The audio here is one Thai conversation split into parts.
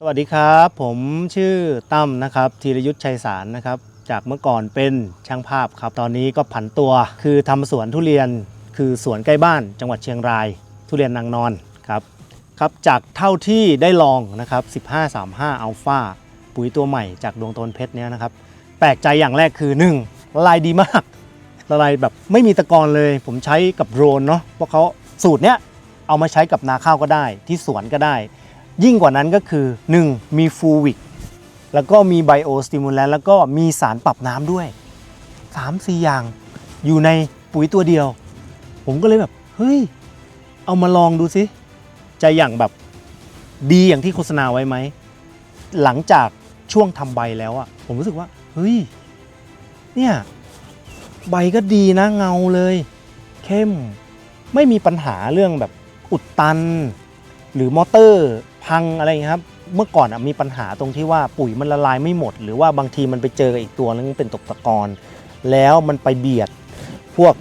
สวัสดีครับ ผมชื่อตั้มนะครับธีรยุทธชัยสารนะครับ จากเมื่อก่อนเป็นช่างภาพครับ ตอนนี้ก็ผันตัว คือทำสวนทุเรียน คือสวนใกล้บ้านจังหวัดเชียงราย ทุเรียนนางนอนครับครับ จากเท่าที่ได้ลองนะครับ 1535อัลฟาปุ๋ยตัวใหม่จากดวงตนเพชรเนี้ยนะครับ แปลกใจอย่างแรกคือ 1. ละลายดีมาก ละลายแบบไม่มีตะกอนเลย ผมใช้กับโดรนเนาะเพราะเขาสูตรเนี้ยเอามาใช้กับนาข้าวก็ได้ที่สวนก็ได้ ยิ่งกว่านั้นก็คือ 1. มีฟูวิกแล้วก็มีไบโอสติมูลแลนแล้วก็มีสารปรับน้ำด้วย 3 4 อย่าง อยู่ในปุ๋ยตัวเดียว ผมก็เลยแบบ เฮ้ย เอามาลองดูสิจะอย่างแบบดีอย่างที่โฆษณาไว้ไหม หลังจากช่วงทำใบแล้วอะผมรู้สึกว่า เฮ้ย เนี่ย ใบก็ดีนะเงาเลย เข้ม ไม่มีปัญหาเรื่องแบบอุดตัน หรือมอเตอร์ พังอะไรอย่างเงี้ครับ เมื่อก่อนอมีปัญหาตรงที่ว่าปุ๋ยมันละลายไม่หมด หรือว่าบางทีมันไปเจออีกตัวนึงเป็นตกตะกอนแล้วมันไปเบียดพวก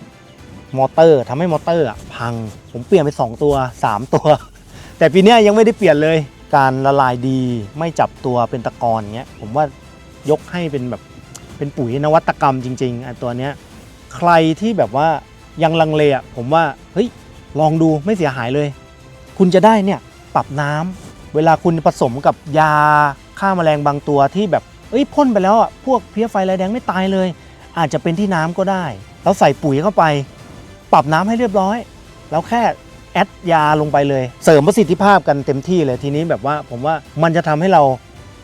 มอเตอร์ทำให้มอเตอร์อะพัง ผมเปลี่ยนไป 2 ตัว 3 ตัว แต่ปีนี้ยังไม่ได้เปลี่ยนเลยการละลายดีไม่จับตัวเป็นตะกอนเงี้ยผมว่ายกให้เป็นแบบเป็นปุ๋ยนวัตกรรมจริงๆอันตัวเนี้ยใครที่แบบว่ายังลังเลอะผมว่าเฮ้ยลองดูไม่เสียหายเลย คุณจะได้เนี่ยปรับน้ำ เวลาคุณผสมกับยาฆ่าแมลงบางตัวที่แบบเอ้ยพ่นไปแล้วอะพวกเพี้ยไฟลายแดงไม่ตายเลย อาจจะเป็นที่น้ำก็ได้แล้วใส่ปุ๋ยเข้าไป ปรับน้ำให้เรียบร้อย แล้วแค่แอดยาลงไปเลย เสริมประสิทธิภาพกันเต็มที่เลยทีนี้แบบว่าผมว่ามันจะทำให้เรา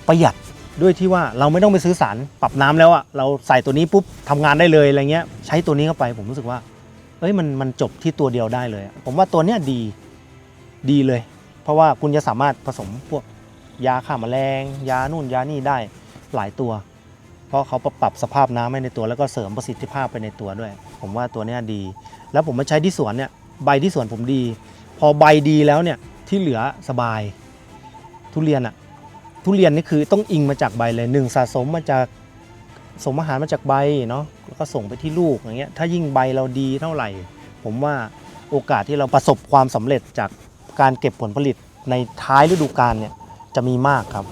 ประหยัดด้วยที่ว่าเราไม่ต้องไปซื้อสารปรับน้ำแล้วอะเราใส่ตัวนี้ปุ๊บทำงานได้เลยอะไรเงี้ย ใช้ตัวนี้เข้าไปผมรู้สึกว่าเอ้ยมันมันจบที่ตัวเดียวได้เลย ผมว่าตัวเนี้ยดีดีเลย เพราะว่าคุณจะสามารถผสมพวกยาฆ่าแมลง ยานู่นยานี่ได้หลายตัว เพราะเขาปรับสภาพน้ำให้ในตัว แล้วก็เสริมประสิทธิภาพไปในตัวด้วย ผมว่าตัวเนี้ยดี แล้วผมมาใช้ที่สวนเนี่ยใบที่สวนผมดี พอใบดีแล้วเนี่ยที่เหลือสบาย ทุเรียนอะทุเรียนนี่คือต้องอิงมาจากใบเลยหนึ่งสะสมมาจากสมอาหารมาจากใบเนาะแล้วก็ส่งไปที่ลูกอย่างเงี้ยถ้ายิ่งใบเราดีเท่าไหร่ ผมว่าโอกาสที่เราประสบความสำเร็จจาก การเก็บผลผลิตในท้ายฤดูกาลเนี่ยจะมีมากครับ